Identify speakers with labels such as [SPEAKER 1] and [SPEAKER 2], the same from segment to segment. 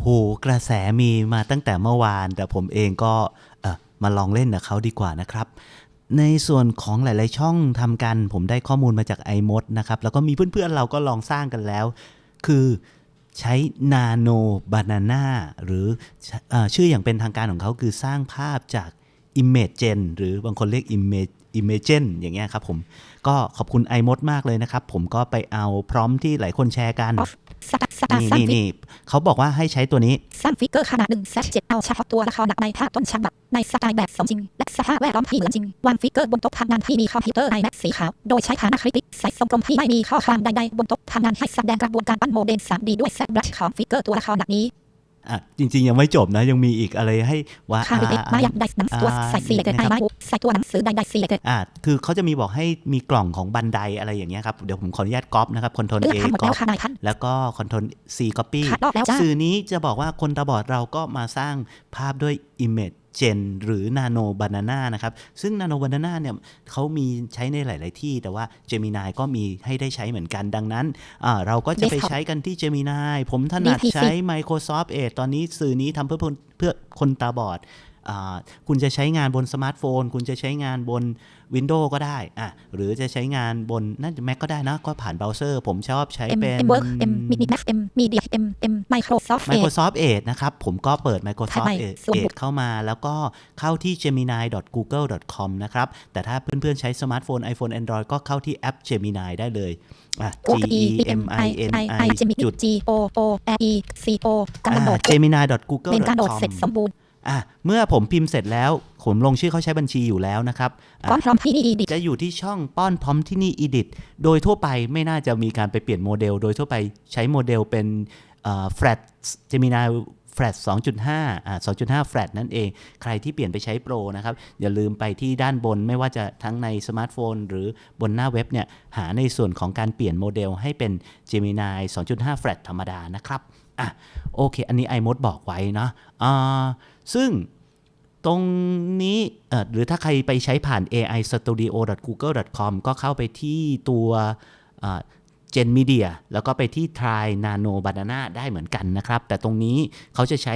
[SPEAKER 1] โหกระแสมีมาตั้งแต่เมื่อวาน แต่ผมเองก็มาลองเล่นกับเขาดีกว่านะครับ ในส่วนของหลาย ๆ ช่องทำกัน ผมได้ข้อมูลมาจาก iMod นะครับ แล้วก็มีเพื่อน ๆ เราก็ลองสร้างกันแล้ว คือใช้นาโนบานาน่าหรืออชื่ออย่างเป็นทางการของเขาคือสร้างภาพจาก Image Gen หรือบางคนเรียก Image Imagen อย่างเงี้ยครับผม ก็ขอบคุณ iMod มากเลยนะครับ ผมก็ไปเอาพร้อมที่หลายคนแชร์กัน
[SPEAKER 2] สตาร์สตาร์
[SPEAKER 1] นี่
[SPEAKER 2] สร้าง
[SPEAKER 1] นี่
[SPEAKER 2] ฟิก
[SPEAKER 1] นี่เขาบอกว่าให้ใช้ตัวนี้
[SPEAKER 2] สร้างฟิกเกอร์ขนาดหนึ่งเซตเจ็ดเอาเฉพาะตัวละครหนักในภาพต้นฉบับในสไตล์แบบสมจริง และสภาพแวดล้อมที่เหมือนจริง วางฟิกเกอร์บนโต๊ะทำงานที่มีคอมพิวเตอร์ไอแม็กสีขาว โดยใช้ฐานะคริติกใส่ทรงกลมที่ไม่มีข้อความใดๆบนโต๊ะทำงานให้แสดงกระบวนการปั้นโมเดล 3D ด้วยเซตบรัชของฟิกเกอร์ตัวละครหนักนี้
[SPEAKER 1] อะจริง ๆ ยังไม่จบนะ ยังมีอีกอะไรให้ว่า
[SPEAKER 2] คาริติก
[SPEAKER 1] อ่า
[SPEAKER 2] มาอยากได้หนังตัว
[SPEAKER 1] อ่า
[SPEAKER 2] ใส่ซีเล็ก
[SPEAKER 1] นะ
[SPEAKER 2] ไอ
[SPEAKER 1] ครับ
[SPEAKER 2] ไม้ใส่ตัวหนังสือใดๆซีเล็ก
[SPEAKER 1] อ่าคือเขาจะมีบอกให้มีกล่องของบันไดอะไรอย่างเงี้ยครับ เดี๋ยวผมขออนุญาตก๊อปนะครับคอนโทรล
[SPEAKER 2] เลือก
[SPEAKER 1] A
[SPEAKER 2] ทำหมด
[SPEAKER 1] ก๊
[SPEAKER 2] แล้
[SPEAKER 1] อ
[SPEAKER 2] ว
[SPEAKER 1] ป
[SPEAKER 2] ค่ะนายท่าน
[SPEAKER 1] แล้วก็คอนโทรล C copy
[SPEAKER 2] ขาดรอบแล้วจ้า
[SPEAKER 1] สื่อนี้จะบอกว่าคนตาบอดเราก็มาสร้างภาพด้วย Image Gen หรือ Nano Banana นะครับ ซึ่ง Nano Banana เนี่ยเขามีใช้ในหลาย ๆ ที่ แต่ว่า Gemini ก็มีให้ได้ใช้เหมือนกันดังนั้นอ่าเราก็จะไป
[SPEAKER 2] Desktop
[SPEAKER 1] ใช้กันที่ Gemini ผมถนัด
[SPEAKER 2] DPC
[SPEAKER 1] ใช้ Microsoft Edge ตอนนี้สื่อนี้ทำเพื่อคนเพื่อคนตาบอดอ่า คุณจะใช้งานบนสมาร์ทโฟน คุณจะใช้งานบน Windows ก็ได้อะหรือจะใช้งานบนน่าจะ Mac ก็ได้นะ ก็ผ่านเบราว์เซอร์ ผมชอบใช้
[SPEAKER 2] เอ็ม
[SPEAKER 1] เป็น
[SPEAKER 2] เอ็มเวิร์กเอ็มมินิแม็กเอ็มมีเดียเอ็มเอ็มไมโครซอฟท์เอ
[SPEAKER 1] Microsoft Edge นะครับ ผมก็เปิด Microsoft
[SPEAKER 2] ทำไม
[SPEAKER 1] Edge
[SPEAKER 2] ส่วนบุค
[SPEAKER 1] เข้ามา แล้วก็เข้าที่ gemini.google.com นะครับ แต่ถ้าเพื่อนๆ ใช้สมาร์ทโฟน iPhone Android ก็เข้าที่แอป Gemini ได้เลยอะ
[SPEAKER 2] โอ
[SPEAKER 1] G
[SPEAKER 2] อี
[SPEAKER 1] E
[SPEAKER 2] เอ็
[SPEAKER 1] M
[SPEAKER 2] มไอ
[SPEAKER 1] I
[SPEAKER 2] เอ็
[SPEAKER 1] N
[SPEAKER 2] นไอ
[SPEAKER 1] I
[SPEAKER 2] ไอเจมิ
[SPEAKER 1] จุด
[SPEAKER 2] จีโอโอแออีซีโอกำลังโหลด
[SPEAKER 1] gemini.google.com
[SPEAKER 2] เป็นการโหลดเสร็จสมบูรณ์
[SPEAKER 1] อะเมื่อผมพิมพ์เสร็จแล้วผมลงชื่อเขาใช้บัญชีอยู่แล้วนะครับอะ
[SPEAKER 2] พร้อมพร้อมที่นี่ดี
[SPEAKER 1] จะอยู่ที่ช่องป้อนพร้อมที่นี่ Edit โดยทั่วไปไม่น่าจะมีการไปเปลี่ยนโมเดล โดยทั่วไปใช้โมเดลเป็นเอ่อ Flat Gemini Flat 2.5อ่า2.5 Flat นั่นเอง ใครที่เปลี่ยนไปใช้โปรนะครับ อย่าลืมไปที่ด้านบนไม่ว่าจะทั้งในสมาร์ทโฟน หรือบนหน้าเว็บเนี่ย หาในส่วนของการเปลี่ยนโมเดลให้เป็น Gemini 2.5 Flat ธรรมดานะครับ อะ โอเค อันนี้ iMod บอกไว้เนาะอ่า ซึ่งตรงนี้หรือถ้าใครไปใช้ผ่าน AI Studio Google com ก็เข้าไปที่ตัวเจนมีเดียแล้วก็ไปที่ Try Nano Banana ได้เหมือนกันนะครับ แต่ตรงนี้เขาจะใช้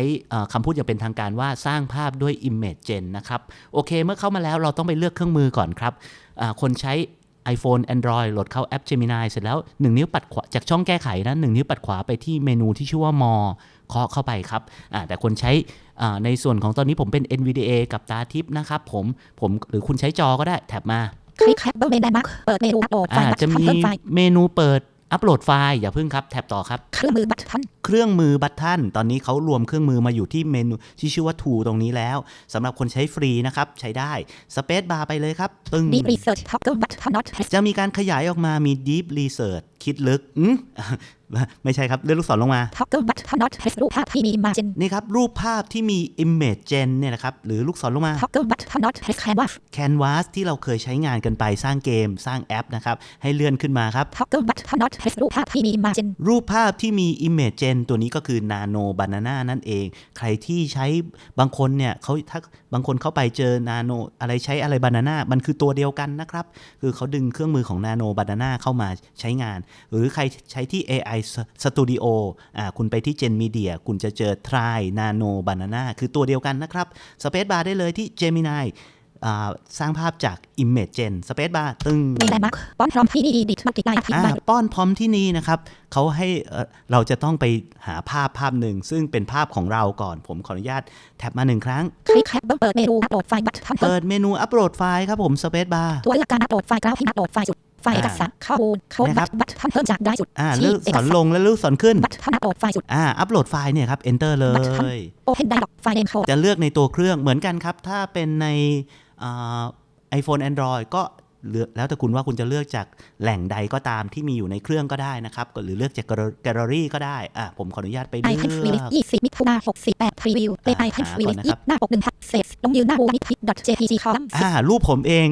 [SPEAKER 1] คำพูดอย่างเป็นทางการว่าสร้างภาพด้วย Image Gen นะครับ โอเค เมื่อเข้ามาแล้วเราต้องไปเลือกเครื่องมือก่อนครับ คนใช้ iPhone Android โหลดเข้าแอป Gemini เสร็จแล้ว 1 นิ้วปัดขวาจากช่องแก้ไขนะ 1 นิ้วปัดขวาไปที่เมนูที่ชื่อว่า More เคาะเข้าไปครับแต่คนใช้ ในส่วนของตอนนี้ผมเป็น NVDA กับตาทิพย์นะครับผมผมหรือคุณใช้จอก็ได้แท็บมา
[SPEAKER 2] ๆคลิกแคปเบอร์เมนแดนมาร์กเปิดเมนูอัปโหลดไฟ
[SPEAKER 1] อ่า
[SPEAKER 2] ล์บัต
[SPEAKER 1] จะ
[SPEAKER 2] ร
[SPEAKER 1] มี
[SPEAKER 2] เพิ่มไฟล์
[SPEAKER 1] เมนูเปิดอัปโหลดไฟล์อย่าเพิ่งครับแท็บต่อครับ
[SPEAKER 2] เครื่องมือบัตรทัน
[SPEAKER 1] เครื่องมือบัตทันตอนนี้เขารวมเครื่องมือมาอยู่ที่เมนูที่ชื่อว่า Tool ตรงนี้แล้วสำหรับคนใช้ฟรีนะครับ ใช้ได้สเปซบาร์ไปเลยครับ ตึง
[SPEAKER 2] ดีรีเสิร์ชท็อกเกอร์บัตรทันน็อต
[SPEAKER 1] จะมีการขยายออกมามี Deep Research คิดลึกอืมไม่ใช่ครับ เลื่อนลูกศรลงมา
[SPEAKER 2] ท็อกเกอร์บัตรทันน็อตรูปภาพที่มีมาจิน
[SPEAKER 1] นี่ครับ รูปภาพที่มี Image Gen เนี่ยนะครับ หรือลูกศรลงมา
[SPEAKER 2] ท็อกเกอร์บัตรทันน็อตแคนวาส
[SPEAKER 1] Canvas ที่เราเคยใช้งานกันไปสร้างเกมสร้างแอปนะครับ ให้เลื่อนขึ้นมาครับ
[SPEAKER 2] ท็อกเกอร์บัตรทันน็อตรูปภาพที่มีมาจิน
[SPEAKER 1] รูปภาพที่มี Image Gen ตัวนี้ก็คือ Nano Banana นั่นเอง ใครที่ใช้บางคนเนี่ยเขาถ้าบางคนเข้าไปเจอ Nano อะไรใช้อะไร Banana มันคือตัวเดียวกันนะครับ คือเขาดึงเครื่องมือของ Nano Banana เข้ามาใช้งาน หรือใครใช้ที่ AI Studio อ่าคุณไปที่ Gen Media คุณจะเจอ Try Nano Banana คือตัวเดียวกันนะครับ Space Bar ได้เลยที่ Gemini สร้างภาพจาก Image Gen Space Bar ตึง
[SPEAKER 2] เมนแดนมาร์กป้อนพร้อมที่นี่ดีมัลติไลน์พิม
[SPEAKER 1] อ่า
[SPEAKER 2] พ์ใบ
[SPEAKER 1] ป้อนพร้อมที่นี่นะครับเขาให้เอ่อเราจะต้องไปหาภาพภาพหนึ่ง ซึ่งเป็นภาพของเราก่อนผมขออนุญาตแท็บมาหนึ่งครั้ง
[SPEAKER 2] คลิกแคปเบอร์เปิดเมนูอัปโหลดไฟล์บัตรทัน
[SPEAKER 1] เปิดเมนูอัปโหลดไฟล์ครับผมสเปซบาร์
[SPEAKER 2] ตัวเลือกการอัปโหลดไฟล์กราฟที่อัปโหลดไฟล์จุดไฟล์เอกสารข้อมูลโค้ด
[SPEAKER 1] นะครั
[SPEAKER 2] บั
[SPEAKER 1] บ
[SPEAKER 2] ตรบัตรทันเพิ่มจากได้จุด
[SPEAKER 1] อ่า
[SPEAKER 2] ชี้
[SPEAKER 1] เลือก
[SPEAKER 2] เอก
[SPEAKER 1] ส
[SPEAKER 2] สา
[SPEAKER 1] อน
[SPEAKER 2] ร
[SPEAKER 1] ลงและเลือกสอนขึ้น
[SPEAKER 2] บัตรทันอัปโหลดไฟล์จุด
[SPEAKER 1] อ่าอัปโหลดไฟล์เนี่ยครับ enter เล
[SPEAKER 2] บัตรทัน
[SPEAKER 1] ย
[SPEAKER 2] โอเพนไดร์ไฟล์เดนโค
[SPEAKER 1] จะเลือกในตัวเครื่องเหมือนกันครับ ถ้าเป็นใน ไอโฟน Android ก็เลือกแล้วแต่คุณว่าคุณจะเลือกจากแหล่งใดก็ตามที่มีอยู่ในเครื่องก็ได้นะครับก็หรือเลือกจากแกลเลอรี่ก็ได้อะผมขออนุญาตไป
[SPEAKER 2] ไอ
[SPEAKER 1] เลื
[SPEAKER 2] แพนฟรี
[SPEAKER 1] อก
[SPEAKER 2] ยี่สิบมิถุนาหกสี่แปดพรีวิวเลไอแพนฟรี
[SPEAKER 1] หาก่อนนะครับ
[SPEAKER 2] หน้าปกหนึ่งทับเศษลงยืนหน้าบูนิพิด .jpg คอลัมน์
[SPEAKER 1] อ่ารูปผมเอง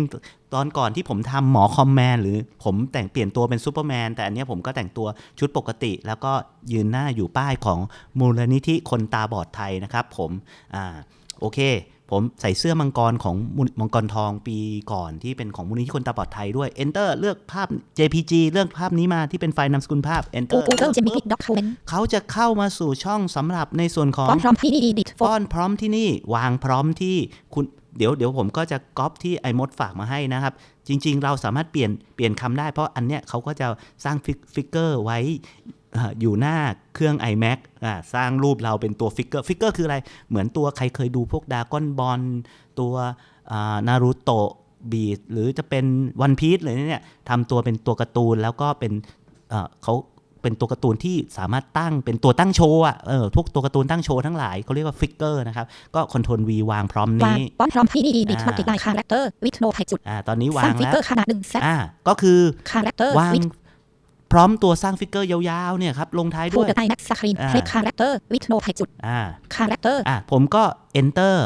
[SPEAKER 1] ตอนก่อนที่ผมทำหมอคอมแมนหรือผมแต่งเปลี่ยนตัวเป็นซูเปอร์แมนแต่อันเนี้ยผมก็แต่งตัวชุดปกติ แล้วก็ยืนหน้าอยู่ป้ายของมูลนิธิคนตาบอดไทยนะครับ ผมอ่าโอเค ผผมใส่เสื้อมังกรของมูลมังกรทองปีก่อนที่เป็นของมูลนิธิคนตาบอดไทยด้วย enter เลือกภาพ JPG เลือกภาพนี้มาที่เป็นไฟล์นามสกุลภาพ enter
[SPEAKER 2] Google Gemini Document
[SPEAKER 1] เขาจะเข้ามาสู่ช่องสำหรับในส่วนของ
[SPEAKER 2] ฟอนต์พร้อมที่ Edit
[SPEAKER 1] ป้อนพร้อมที่นี่วางพร้อมที่คุณเดี๋ยวเดี๋ยวผมก็จะก๊อปที่ไอมดฝากมาให้นะครับ จริง ๆ เราสามารถเปลี่ยนเปลี่ยนคำได้เพราะอันเนี้ยเขาก็จะสร้างฟิกฟิกเกอร์ไว้ อ่าอยู่หน้าเครื่อง iMac อ่าสร้างรูปเราเป็นตัวฟิกเกอร์ฟิกเกอร์คืออะไร เหมือนตัวใครเคยดูพวกดากอนบอลตัวนารูโตะบีดหรือจะเป็นวันพี e เลยเนี่ยทำตัวเป็นตัวการ์ตูนแล้วก็เป็นเอ่อเขาเป็นตัวการ์ตูนที่สามารถตั้งเป็นตัวตั้งโชว์อะเออพวกตัวการ์ตูนตั้งโชว์ทั้งหลายเขาเรียกว่าฟิกเกอร์นะครับ ก็คอนโทรล V วางพร้อม
[SPEAKER 2] วาง
[SPEAKER 1] นี้
[SPEAKER 2] ฟอนต์พร้อมที่ Edit
[SPEAKER 1] อ่า
[SPEAKER 2] Multiply Character with no ไทจุด
[SPEAKER 1] อ่าตอนนี้
[SPEAKER 2] ส
[SPEAKER 1] วา
[SPEAKER 2] ร้าง
[SPEAKER 1] ง
[SPEAKER 2] ฟิก
[SPEAKER 1] แล้ว
[SPEAKER 2] เกอร์ขนาด1 Z
[SPEAKER 1] อ่าก็คือ
[SPEAKER 2] Character
[SPEAKER 1] วาง
[SPEAKER 2] with
[SPEAKER 1] พร้อมตัวสร้างฟิกเกอร์ยาวๆเนี่ยครับลงท้ายด้วย
[SPEAKER 2] Folder iMac Screen
[SPEAKER 1] อ่า
[SPEAKER 2] Click Character with no ไทจุด
[SPEAKER 1] อ่า
[SPEAKER 2] Character
[SPEAKER 1] อ่าผมก็ enter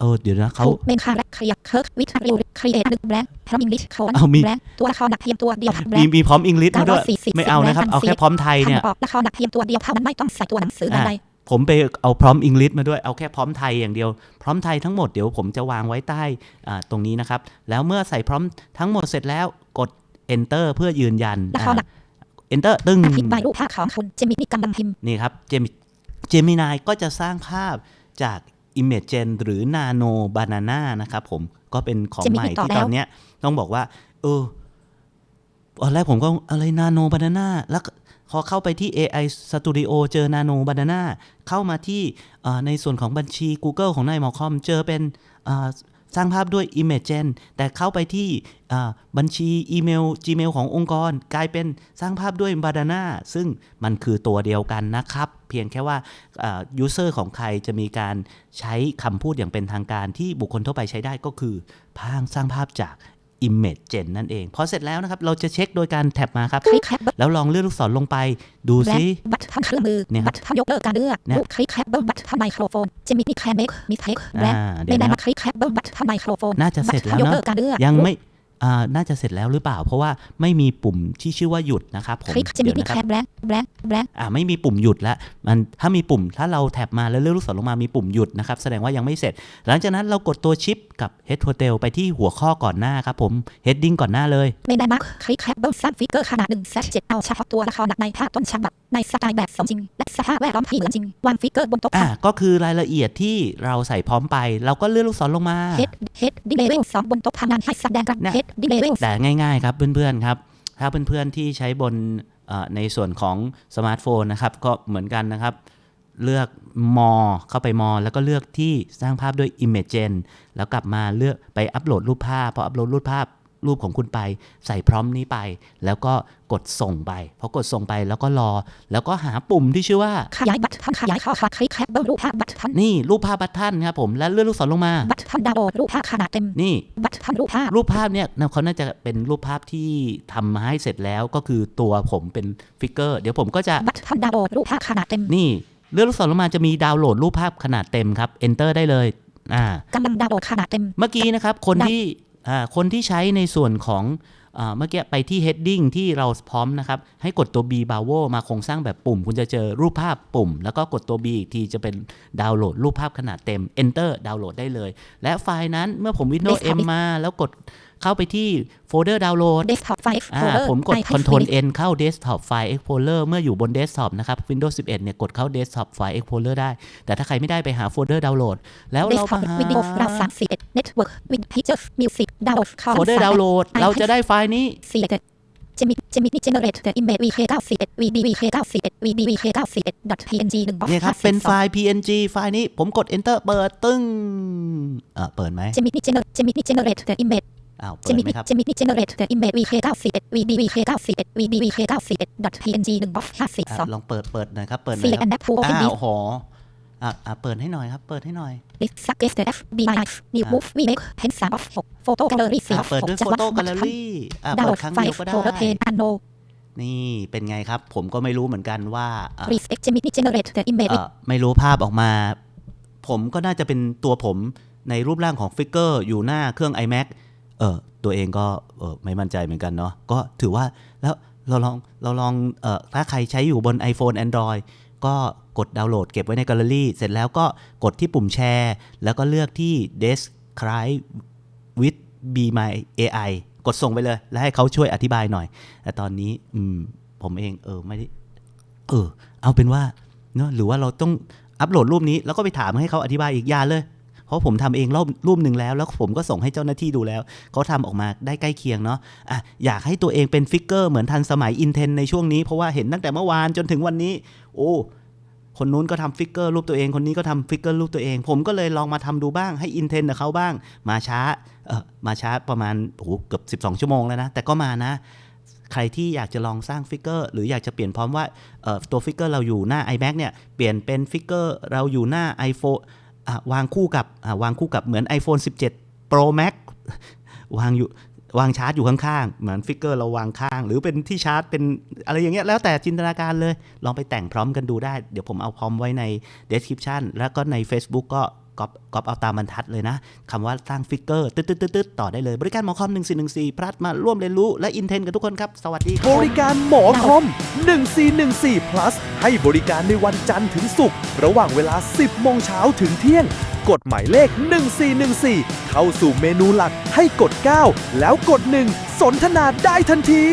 [SPEAKER 1] เออเดี๋ยวนะเขา
[SPEAKER 2] ถูกเมนคาแรคเคลียร์เคิร์กวิทริวครีเอทหนึ่งแบรนด์พร้อมอิงลิชโคน
[SPEAKER 1] เอามี
[SPEAKER 2] แบรนด์ตัวละครหนักเพียงตัวเดียวแบร
[SPEAKER 1] มี
[SPEAKER 2] นด์
[SPEAKER 1] มีพร้อมอังกฤษมาด้วย
[SPEAKER 2] 940
[SPEAKER 1] ไม่เอานะครับ
[SPEAKER 2] แบรนด์
[SPEAKER 1] เอาแค่พร้อมไทยเนี่ย
[SPEAKER 2] ทำออกละครหนักเพียงตัวเดียวเท่านั้นไม่ต้องใส่ตัวหนังสือใด
[SPEAKER 1] ผมไปเอาพร้อมอังกฤษมาด้วยเอาแค่พร้อมไทยอย่างเดียว พร้อมไทยทั้งหมดเดี๋ยวผมจะวางไว้ใต้อ่าตรงนี้นะครับ แล้วเมื่อใส่พร้อมทั้งหมดเสร็จแล้วกด enter เพื่อยืนยัน enter ตึ้ง
[SPEAKER 2] ๆอธิบายรูปภาพของคุณเจมินี่กำลังพิมพ์
[SPEAKER 1] นี่ครับเจมเจมินายก็จะสร้างภาพจาก Image Gen หรือ Nano Banana นะครับผมก็เป็นของ
[SPEAKER 2] Gemini
[SPEAKER 1] ใหม่
[SPEAKER 2] ต่อ
[SPEAKER 1] ที่
[SPEAKER 2] แล้ว
[SPEAKER 1] ตอนเนี้ยต้องบอกว่า เออตอนแรกผมก็อะไร Nano Banana แล้วก็พอเข้าไปที่ AI Studio เจอ Nano Banana เข้ามาที่เอ่อในส่วนของบัญชี Google ของนายหมอคอม เจอเป็นเอ่อ สร้างภาพด้วย Image Gen แต่เข้าไปที่บัญชีอีเมล Gmail ขององค์กร กลายเป็นสร้างภาพด้วย Badana ซึ่งมันคือตัวเดียวกันนะครับ เพียงแค่ว่า user ของใครจะมีการใช้คำพูดอย่างเป็นทางการที่บุคคลทั่วไปใช้ได้ก็คือพางสร้างภาพจาก Image Gen นั่นเอง พอเสร็จแล้วนะครับ เราจะเช็คโดยการแท็บมาครับ
[SPEAKER 2] คลิกแคป
[SPEAKER 1] แล้วลองเลื่อนลูกศรลงไป ดู
[SPEAKER 2] แบรน
[SPEAKER 1] ซิ
[SPEAKER 2] ด์บัตรทำเครื่องมือ
[SPEAKER 1] เนี่ยครับ
[SPEAKER 2] บัตรทำยกเลิกการเลือก
[SPEAKER 1] เนี่ย
[SPEAKER 2] รูปคลิกแคปเบิลบัตรทำไมโครโฟนเจมินี่แคนเมกมิเทคแบรนด์
[SPEAKER 1] อ่าเดี๋
[SPEAKER 2] ไม่
[SPEAKER 1] ยว
[SPEAKER 2] ได้
[SPEAKER 1] นะค
[SPEAKER 2] มา
[SPEAKER 1] รับ
[SPEAKER 2] คลิกแคปเบิลบัตรทำไมโครโฟน
[SPEAKER 1] น่าจะเสร็จแล้ว
[SPEAKER 2] บัตรทำยก
[SPEAKER 1] เน
[SPEAKER 2] เลิ
[SPEAKER 1] อะ
[SPEAKER 2] กการเลือก
[SPEAKER 1] ยังไม่อ่า น่าจะเสร็จแล้วหรือเปล่า เพราะว่าไม่มีปุ่มที่ชื่อว่าหยุดนะครับผม
[SPEAKER 2] คลิกเจมิ
[SPEAKER 1] เดี๋ยว
[SPEAKER 2] นี่
[SPEAKER 1] นะค
[SPEAKER 2] แครับนแบรนด์แบรนด์แบรนด์
[SPEAKER 1] อ่าไม่มีปุ่มหยุดแล้วมันถ้ามีปุ่มถ้าเราแท็บมาแล้วเลื่อนลูกศรลงมามีปุ่มหยุดนะครับแสดงว่ายังไม่เสร็จ หลังจากนั้นเรากดตัวชิปกับ Head Hotel ไปที่หัวข้อก่อนหน้าครับผม Heading ก่อนหน้าเลย
[SPEAKER 2] ไม่ได้มาคลิกแคปเบิลสร้างฟิกเกอร์ขนาด1 Z 7เอาเฉพาะตัวละครหนักในภาพต้นฉบับในสไตล์แบบสมจริง และสภาพแวดล้อมที่เหมือนจริงวางฟิกเกอร์บนโต๊ะ
[SPEAKER 1] อ่าก็คือรายละเอียดที่เราใส่พร้อมไป เราก็เลื่อนลูกศรลงมา
[SPEAKER 2] เฮดเฮดดีเลเวลสองบนโต๊ะทำงานให้แสดงกัน
[SPEAKER 1] เแต่ง่ายๆครับเพื่อนๆครับ ถ้าเพื่อนๆที่ใช้บนในส่วนของสมาร์ทโฟนนะครับ ก็เหมือนกันนะครับ เลือกมอเข้าไปมอ แล้วก็เลือกที่สร้างภาพด้วย Imagen แล้วกลับมาเลือกไปอัปโหลดรูปภาพ พออัปโหลดรูปภาพ รูปของคุณไปใส่พร้อมนี้ไป แล้วก็กดส่งไปพอกดส่งไปแล้วก็รอ แล้วก็หาปุ่มที่ชื่อว่า
[SPEAKER 2] ขยายบัตรทันขยายข้อความคลิกแคปเบิลรูปภาพบัตรทัน
[SPEAKER 1] นี่รูปภาพบัตทันครับผมแล้วเลื่อนลูกศรลงมา
[SPEAKER 2] บัตรทันดาวน์โหลดรูปภาพขนาดเต็ม
[SPEAKER 1] นี่
[SPEAKER 2] บัตรทันรูปภาพ
[SPEAKER 1] รูปภาพเนี่ยเขาน่าจะเป็นรูปภาพที่ทำมาให้เสร็จแล้วก็คือตัวผมเป็นฟิกเกอร์เดี๋ยวผมก็จะ
[SPEAKER 2] บัตรทันดาวน์โหลดรูปภาพขนาดเต็ม
[SPEAKER 1] นี่เลื่อนลูกศรลงมาจะมีดาวน์โหลดรูปภาพขนาดเต็มครับ enter ได้เลยอ่ากำ
[SPEAKER 2] ลังดาวน์โหลดขนาดเต็ม
[SPEAKER 1] เมื่อกี้นะครับ คน
[SPEAKER 2] ได้
[SPEAKER 1] ที่อ่า คนที่ใช้ในส่วนของอ่าเมื่อกี้ไปที่ heading ที่เราพร้อมนะครับ ให้กดตัว b b a v o มาโครงสร้างแบบปุ่ม คุณจะเจอรูปภาพปุ่ม แล้วก็กดตัว b อีกทีจะเป็นดาวน์โหลดรูปภาพขนาดเต็ม enter ดาวน์โหลดได้เลย และไฟล์นั้นเมื่อผม Windows
[SPEAKER 2] Desktop
[SPEAKER 1] M มา แล้วกด เข้าไปที่โฟลเดอร์ดาวน์โหลด
[SPEAKER 2] เดสก์ท็อปไฟล์
[SPEAKER 1] อ่า
[SPEAKER 2] โฟลเดอร์
[SPEAKER 1] ผมกด
[SPEAKER 2] ไอ
[SPEAKER 1] Ctrl N เข้า Desktop File Explorer เมื่ออยู่บน Desktop นะครับ Windows 11 เนี่ย กดเข้า Desktop File Explorer ได้ แต่ถ้าใครไม่ได้ไปหาโฟลเดอร์ดาวน์โหลด แล้ว
[SPEAKER 2] เดส
[SPEAKER 1] เรา
[SPEAKER 2] ก์ท็อป
[SPEAKER 1] มาหา
[SPEAKER 2] วิดีโอเราสามสี่เอ็ดเน็ตเวิร์กวินพิเจอร์มิวสิกดาวน์โหลดคอม
[SPEAKER 1] โฟลเดอร์ดาวน์โหลด เราจะได้ไฟล์นี้
[SPEAKER 2] สี่เอ็ดเจมิเจมินี่เจเนเรตเดอะอิมเมจวีเคเก้าสี่เอ็ดวีดีวีเคเก้าสี่เอ็ดวีดีวีเคเก้าสี่เอ็ด .png หนึ่ง
[SPEAKER 1] เนี่ยครับ เป็นไฟล์ PNG ไฟล์นี้ผมกด Enter เปิดตึ้งอ่าเปิดไหม
[SPEAKER 2] เจมินี่เจเนเจมินี่เจเนเรตเดอะอิมเมจ
[SPEAKER 1] อ้าว
[SPEAKER 2] เจ
[SPEAKER 1] เปิด
[SPEAKER 2] มิ
[SPEAKER 1] ไหม
[SPEAKER 2] นี่
[SPEAKER 1] ครับ
[SPEAKER 2] เจมินี่เจเนเรตเดอะอิมเมจวีเคเก้าสี่เอ็ดวีดีวีเคเก้าสี่เอ็ดวีดีวีเคเก้าสี่เอ็ด .png หนึ่งบ็อกห้าสี่สอง
[SPEAKER 1] ลองเปิดเปิดหน่อยครับ เปิดหน่อ
[SPEAKER 2] สี่
[SPEAKER 1] ย
[SPEAKER 2] เอ็ด
[SPEAKER 1] ค
[SPEAKER 2] อั
[SPEAKER 1] รับ
[SPEAKER 2] นดับทูโอเพน
[SPEAKER 1] อ้าวโหอะอะเปิดให้หน่อยครับ เปิดให้หน่อย
[SPEAKER 2] ลิสซักเกสเตอร์ F B I F New Move We Make เพนสามออฟหกโฟโต้แกลเลอรี่สี่
[SPEAKER 1] อะเปิดด้วยโฟโต้แกลเลอรี่อ่าเปิดครั้ง
[SPEAKER 2] ไฟ
[SPEAKER 1] เดียวก็
[SPEAKER 2] โฟลเดอร์เพ
[SPEAKER 1] ได้
[SPEAKER 2] นอันโน
[SPEAKER 1] นี่เป็นไงครับ ผมก็ไม่รู้เหมือนกันว่าอะ
[SPEAKER 2] รีสเอ็กเจมินี่เจเนเรตเดอะอิมเมจ
[SPEAKER 1] เอ่อไม่รู้ภาพออกมา ผมก็น่าจะเป็นตัวผมในรูปร่างของฟิกเกอร์อยู่หน้าเครื่อง iMac เออตัวเองก็เออไม่มั่นใจเหมือนกันเนาะก็ถือว่าแล้วเราลองเราลองเออถ้าใครใช้อยู่บน iPhone Android ก็กดดาวน์โหลดเก็บไว้ในแกลเลอรี่เสร็จแล้วก็กดที่ปุ่มแชร์ แล้วก็เลือกที่ describe with be my AI กดส่งไปเลย แล้วให้เขาช่วยอธิบายหน่อย แต่ตอนนี้อืมผมเองเออไม่ได้เออเอาเป็นว่าเนอะหรือว่าเราต้องอัปโหลดรูปนี้แล้วก็ไปถามให้เขาอธิบายอีกอยาเลย เพราะผมทำเองรูปรูปหนึ่งแล้ว แล้วผมก็ส่งให้เจ้าหน้าที่ดูแล้วเขาทำออกมาได้ใกล้เคียงเนาะอะอยากให้ตัวเองเป็นฟิกเกอร์เหมือนทันสมัยอินเทนในช่วงนี้เพราะว่าเห็นตั้งแต่เมื่อวานจนถึงวันนี้ โอ้คนนู้นก็ทำฟิกเกอร์รูปตัวเอง คนนี้ก็ทำฟิกเกอร์รูปตัวเอง ผมก็เลยลองมาทำดูบ้าง ให้อินเทนกับเขาบ้าง มาช้า เออมาช้าประมาณ โอ้โห เกือบ 12 ชั่วโมงแล้วนะ แต่ก็มานะ ใครที่อยากจะลองสร้างฟิกเกอร์ หรืออยากจะเปลี่ยนพร้อมว่าเออตัวฟิกเกอร์เราอยู่หน้า iMac เนี่ย เปลี่ยนเป็นฟิกเกอร์เราอยู่หน้า iPhone อะ วางคู่กับวางคู่กับเหมือน iPhone 17 Pro Max วางอยู่วางชาร์จอยู่ข้างๆ เหมือนฟิกเกอร์เราวางข้าง หรือเป็นที่ชาร์จเป็นอะไรอย่างเงี้ยแล้วแต่จินตนาการเลย ลองไปแต่งพร้อมกันดูได้ เดี๋ยวผมเอาพร้อมไว้ใน description แล้วก็ใน Facebook ก็ ก๊อปก๊อปเอาตามบรรทัดเลยนะคำว่าสร้างฟิกเกอร์ตึ๊ดตึ๊ดตึ๊ดตึ๊ดต่อได้เลย บริการหมอคอม 1414 พลัดมาร่วมเรียนรู้และอินเทนกับทุกคนครับ สวัสดีครับ
[SPEAKER 3] บริการหมอคอม 1414 plus ให้บริการในวันจันทร์ถึงศุกร์ระหว่างเวลา 10 โมงเช้าถึงเที่ยง กดหมายเลข 1414 เข้าสู่เมนูหลักให้กด 9 แล้วกด 1 สนทนาได้ทันที